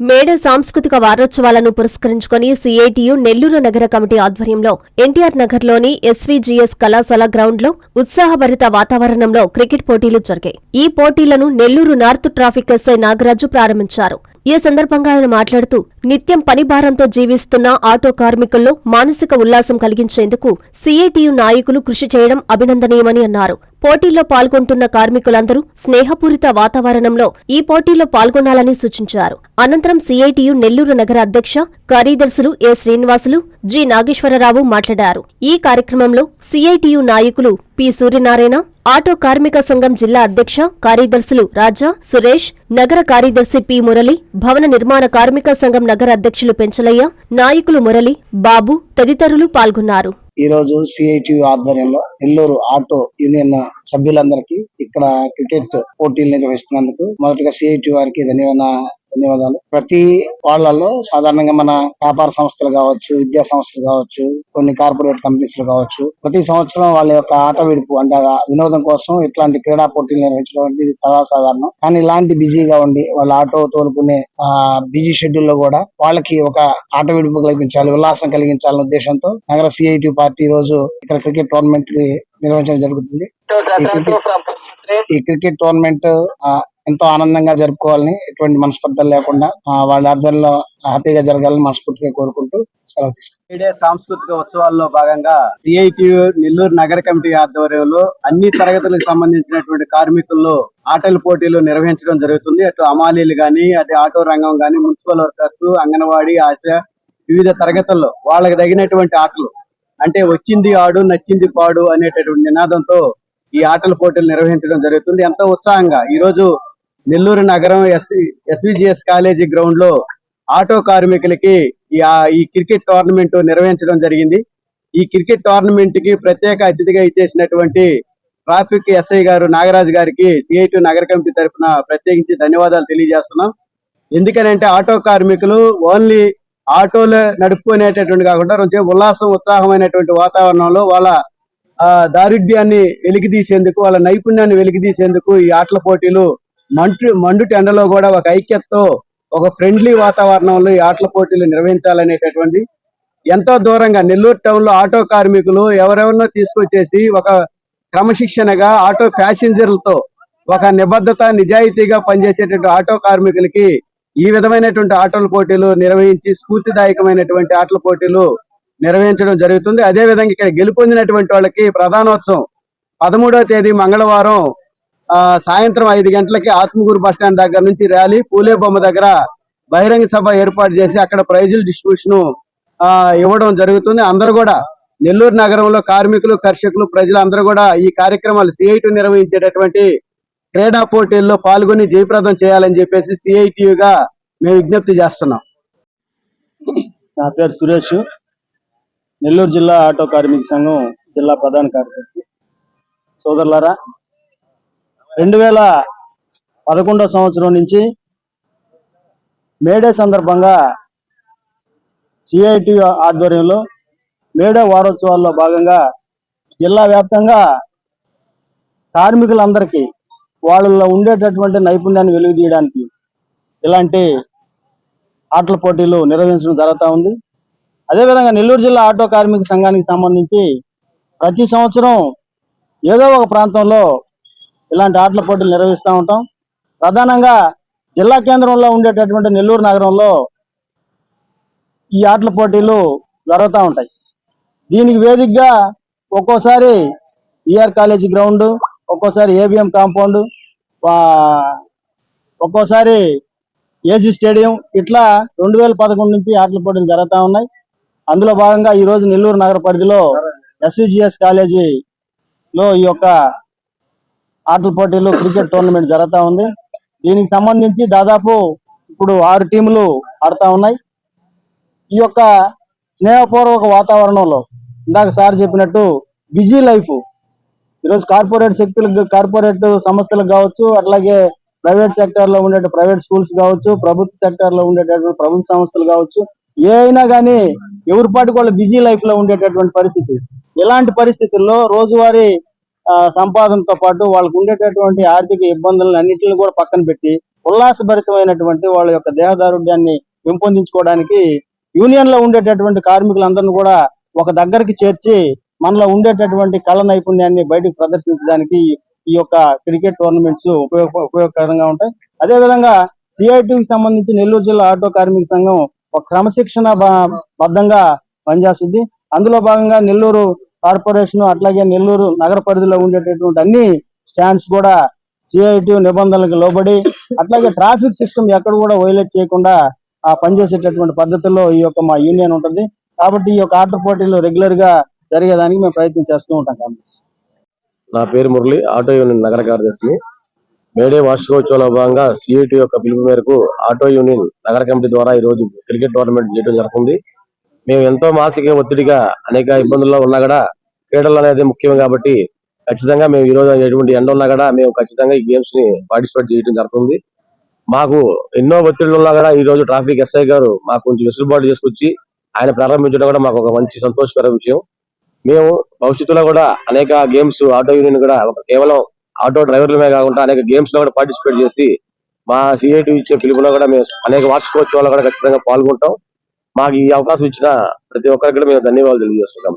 మేడ సాంస్కృతిక వారోత్సవాలను పురస్కరించుకుని సీఐటియు నెల్లూరు నగర కమిటీ ఆధ్వర్యంలో ఎన్టీఆర్ నగర్లోని ఎస్వీజీఎస్ కళాశాల గ్రౌండ్లో ఉత్సాహభరిత వాతావరణంలో క్రికెట్ పోటీలు జరిగాయి. ఈ పోటీలను Nellore north traffic SI Nagaraju ప్రారంభించారు. ఈ సందర్భంగా ఆయన మాట్లాడుతూ నిత్యం పనిభారంతో జీవిస్తున్న ఆటో కార్మికుల్లో మానసిక ఉల్లాసం కలిగించేందుకు సీఐటియు నాయకులు కృషి చేయడం అభినందనీయమని అన్నారు. పోటీల్లో పాల్గొంటున్న కార్మికులందరూ స్నేహపూరిత వాతావరణంలో ఈ పోటీల్లో పాల్గొనాలని సూచించారు. అనంతరం సీఐటియు నెల్లూరు నగర అధ్యక్ష కార్యదర్శులు ఏ శ్రీనివాసులు జి నాగేశ్వరరావు మాట్లాడారు. ఈ కార్యక్రమంలో సిఐటియు నాయకులు పి సూర్యనారాయణ ఆటో కార్మిక సంఘం జిల్లా అధ్యక్ష కార్యదర్శులు రాజా సురేష్ నగర కార్యదర్శి పి మురళి భవన నిర్మాణ కార్మిక సంఘం నగర అధ్యక్షులు పెంచలయ్య నాయకులు మురళి బాబు తదితరులు పాల్గొన్నారు. ఈ రోజు సిఐటియు ఆధ్వర్యంలో నెల్లూరు ఆటో యూనియన్ సభ్యులందరికీ ఇక్కడ క్రికెట్ పోటీలు నిర్వహిస్తున్నందుకు మొదటగా సిఐటి వారికి ధన్యవాద ధన్యవాదాలు. ప్రతి వాళ్ళలో సాధారణంగా మన వ్యాపార సంస్థలు కావచ్చు విద్యా సంస్థలు కావచ్చు కొన్ని కార్పొరేట్ కంపెనీస్ కావచ్చు ప్రతి సంవత్సరం వాళ్ళ యొక్క ఆట విడుపు అంటే వినోదం కోసం ఇట్లాంటి క్రీడా పోటీలు నిర్వహించడం అనేది ఇది సర్వసాధారణం కానీ ఇలాంటి బిజీగా ఉండి వాళ్ళ ఆటో తోలుకునే ఆ బిజీ షెడ్యూల్లో కూడా వాళ్ళకి ఒక ఆట విడుపు కల్పించాలి ఉల్లాసం కలిగించాలనే ఉద్దేశంతో నగర సిఐటి పార్టీ ఈ రోజు ఇక్కడ క్రికెట్ టోర్నమెంట్ నిర్వహించడం జరుగుతుంది. ఈ క్రికెట్ టోర్నమెంట్ ఎంతో ఆనందంగా జరుపుకోవాలని ఎటువంటి మనస్పర్ధలు లేకుండా వాళ్ళ ఆధ్వర్యంలో హ్యాపీగా జరగాలని మనస్ఫూర్తిగా కోరుకుంటూ సెలవు తీసుకుంటాం సాంస్కృతిక ఉత్సవాల్లో భాగంగా సిఐటి నెల్లూరు నగర కమిటీ ఆధ్వర్యంలో అన్ని తరగతులకు సంబంధించినటువంటి కార్మికుల్లో ఆటల పోటీలు నిర్వహించడం జరుగుతుంది. అటు అమాలీలు గాని అటు ఆటో రంగం గాని మున్సిపల్ వర్కర్స్ అంగన్వాడీ ఆశ వివిధ తరగతుల్లో వాళ్ళకి తగినటువంటి ఆటలు. అంటే వచ్చింది ఆడు నచ్చింది పాడు అనేటటువంటి నినాదంతో ఈ ఆటల పోటీలు నిర్వహించడం జరుగుతుంది. ఎంతో ఉత్సాహంగా ఈ రోజు నెల్లూరు నగరం ఎస్వి ఎస్విజిఎస్ కాలేజీ గ్రౌండ్లో ఆటో కార్మికులకి ఈ క్రికెట్ టోర్నమెంట్ నిర్వహించడం జరిగింది. ఈ క్రికెట్ టోర్నమెంట్కి ప్రత్యేక అతిథిగా ఇచ్చేసినటువంటి ట్రాఫిక్ ఎస్ఐ గారు నాగరాజు గారికి సిఐటి నగర కమిటీ తరఫున ప్రత్యేకించి ధన్యవాదాలు తెలియజేస్తున్నాం. ఎందుకనంటే ఆటో కార్మికులు ఓన్లీ ఆటోలు నడుపుకునేటటువంటి కాకుండా కొంచెం ఉల్లాసం ఉత్సాహమైనటువంటి వాతావరణంలో వాళ్ళ ఆ, దారిద్ర్యాన్ని వెలికి తీసేందుకు వాళ్ళ నైపుణ్యాన్ని వెలికి తీసేందుకు ఈ ఆటల పోటీలు మంటు మండుటి ఎండలో కూడా ఒక ఐక్యతతో ఒక ఫ్రెండ్లీ వాతావరణంలో ఈ ఆటల పోటీలు నిర్వహించాలనేటటువంటి ఎంతో దూరంగా నెల్లూరు టౌన్లో ఆటో కార్మికులు ఎవరెవరినో తీసుకొచ్చేసి ఒక క్రమశిక్షణగా ఆటో ప్యాసింజర్లతో ఒక నిబద్ధత నిజాయితీగా పనిచేసేటువంటి ఆటో కార్మికులకి ఈ విధమైనటువంటి ఆటల పోటీలు నిర్వహించి స్ఫూర్తిదాయకమైనటువంటి ఆటల పోటీలు నిర్వహించడం జరుగుతుంది. అదే విధంగా ఇక్కడ గెలుపొందినటువంటి వాళ్ళకి ప్రధానోత్సవం పదమూడవ తేదీ మంగళవారం సాయంత్రం ఐదు గంటలకి ఆత్మగూరు బస్ స్టాండ్ దగ్గర నుంచి ర్యాలీ పూలే బొమ్మ దగ్గర బహిరంగ సభ ఏర్పాటు చేసి అక్కడ ప్రైజుల డిస్ట్రిబ్యూషన్ ఇవ్వడం జరుగుతుంది. అందరూ కూడా నెల్లూరు నగరంలో కార్మికులు కర్షకులు ప్రజలు అందరూ కూడా ఈ కార్యక్రమాలు సిఐటి నిర్వహించేటటువంటి క్రీడా పోటీల్లో పాల్గొని జయప్రదం చేయాలని చెప్పేసి సిఐటియుగా మేము విజ్ఞప్తి చేస్తున్నాం. నా పేరు సురేష్. నెల్లూరు జిల్లా ఆటో కార్మిక సంఘం జిల్లా ప్రధాన కార్యదర్శి. సోదరులారా రెండు వేల పదకొండో సంవత్సరం నుంచి మేడే సందర్భంగా సిఐటి ఆధ్వర్యంలో మేడే వారోత్సవాల్లో భాగంగా జిల్లా వ్యాప్తంగా కార్మికులందరికీ వాళ్ళలో ఉండేటటువంటి నైపుణ్యాన్ని వెలుగుదీయడానికి ఇలాంటి ఆటల పోటీలు నిర్వహించడం జరుగుతూ ఉంది. అదేవిధంగా నెల్లూరు జిల్లా ఆటో కార్మిక సంఘానికి సంబంధించి ప్రతి సంవత్సరం ఏదో ఒక ప్రాంతంలో ఇలాంటి ఆటల పోటీలు నిర్వహిస్తూ ఉంటాం. ప్రధానంగా జిల్లా కేంద్రంలో ఉండేటటువంటి నెల్లూరు నగరంలో ఈ ఆటల పోటీలు జరుగుతూ ఉంటాయి. దీనికి వేదికగా ఒక్కోసారి ఈఆర్ కాలేజీ గ్రౌండ్ ఒక్కోసారి ఏబిఎం కాంపౌండ్ ఒక్కోసారి ఏసీ స్టేడియం ఇట్లా రెండు వేల పదకొండు నుంచి ఆటల పోటీలు జరుగుతూ ఉన్నాయి. అందులో భాగంగా ఈరోజు నెల్లూరు నగర పరిధిలో ఎస్విజిఎస్ కాలేజీలో ఈ యొక్క ఆటల పోటీలు క్రికెట్ టోర్నమెంట్ జరుగుతూ ఉంది. దీనికి సంబంధించి దాదాపు ఇప్పుడు ఆరు టీములు ఆడుతూ ఉన్నాయి. ఈ యొక్క స్నేహపూర్వక వాతావరణంలో ఇందాక సార్ చెప్పినట్టు బిజీ లైఫ్. ఈరోజు కార్పొరేట్ శక్తులకు కార్పొరేట్ సంస్థలకు కావచ్చు అట్లాగే ప్రైవేట్ సెక్టర్లో ఉండే ప్రైవేట్ స్కూల్స్ కావచ్చు ప్రభుత్వ సెక్టర్లో ఉండేటటువంటి ప్రభుత్వ సంస్థలు కావచ్చు ఏ అయినా కానీ ఎవరి పాటికి బిజీ లైఫ్లో ఉండేటటువంటి పరిస్థితి. ఇలాంటి పరిస్థితుల్లో రోజువారీ సంపాదనతో పాటు వాళ్ళకు ఉండేటటువంటి ఆర్థిక ఇబ్బందులను అన్నింటిని కూడా పక్కన పెట్టి ఉల్లాసభరితమైనటువంటి వాళ్ళ యొక్క దేహదారుడ్యాన్ని పెంపొందించుకోవడానికి యూనియన్లో ఉండేటటువంటి కార్మికులందరినీ కూడా ఒక దగ్గరికి చేర్చి మనలో ఉండేటటువంటి కళ నైపుణ్యాన్ని బయటకు ప్రదర్శించడానికి ఈ యొక్క క్రికెట్ టోర్నమెంట్స్ ఉపయోగ ఉపయోగకరంగా ఉంటాయి. అదే విధంగా సిఐటికి సంబంధించి నెల్లూరు జిల్లా ఆటో కార్మిక సంఘం ఒక క్రమశిక్షణ బద్ధంగా పనిచేస్తుంది. అందులో భాగంగా నెల్లూరు కార్పొరేషన్ అట్లాగే నెల్లూరు నగర పరిధిలో ఉండేటటువంటి అన్ని స్టాండ్స్ కూడా సిఐటి నిబంధనలకు లోబడి అట్లాగే ట్రాఫిక్ సిస్టమ్ ఎక్కడ కూడా వైలేట్ చేయకుండా ఆ పనిచేసేటటువంటి పద్ధతుల్లో ఈ యొక్క మా యూనియన్ ఉంటుంది. కాబట్టి ఈ యొక్క ఆర్డర్ పోటీలు రెగ్యులర్గా జరిగేదానికి మేము ప్రయత్నం చేస్తూ ఉంటాం కాంగ్రెస్. నా పేరు మురళి ఆటో యూనియన్ నగర కార్యదర్శిని. మేడే వార్షికోత్సవంలో భాగంగా సిఐటి యొక్క పిలుపు మేరకు ఆటో యూనియన్ నగర కమిటీ ద్వారా ఈ రోజు క్రికెట్ టోర్నమెంట్ చేయడం జరుగుతుంది. మేము ఎంతో మానసిక ఒత్తిడిగా అనేక ఇబ్బందుల్లో ఉన్నా కూడా క్రీడలు అనేది ముఖ్యం కాబట్టి ఖచ్చితంగా మేము ఈ రోజు ఎటువంటి ఎండ ఉన్నా కూడా మేము ఖచ్చితంగా ఈ గేమ్స్ని పార్టిసిపేట్ చేయడం జరుగుతుంది. మాకు ఎన్నో ఒత్తిళ్ళు ఉన్నా కూడా ఈ రోజు ట్రాఫిక్ ఎస్ఐ గారు మాకు కొంచెం వెసులుబాటు చేసుకొచ్చి ఆయన ప్రారంభించడం కూడా మాకు ఒక మంచి సంతోషకర విషయం. మేము భవిష్యత్తులో కూడా అనేక గేమ్స్ ఆటో యూనియన్ కూడా ఒక కేవలం ఆటో డ్రైవర్లమే కాకుండా అనేక గేమ్స్లో కూడా పార్టిసిపేట్ చేసి మా సిఐటి ఇచ్చే పిలుపులో కూడా మేము అనేక వార్షికోత్సవాల్లో కూడా ఖచ్చితంగా పాల్గొంటాం. మాకు ఈ అవకాశం ఇచ్చిన ప్రతి ఒక్కరికి కూడా మేము ధన్యవాదాలు తెలియజేస్తున్నాం.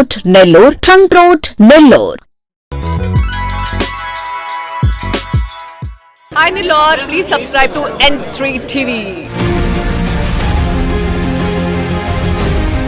out Nellore trunk road Nellore Hi Nilor, please subscribe to N3 TV.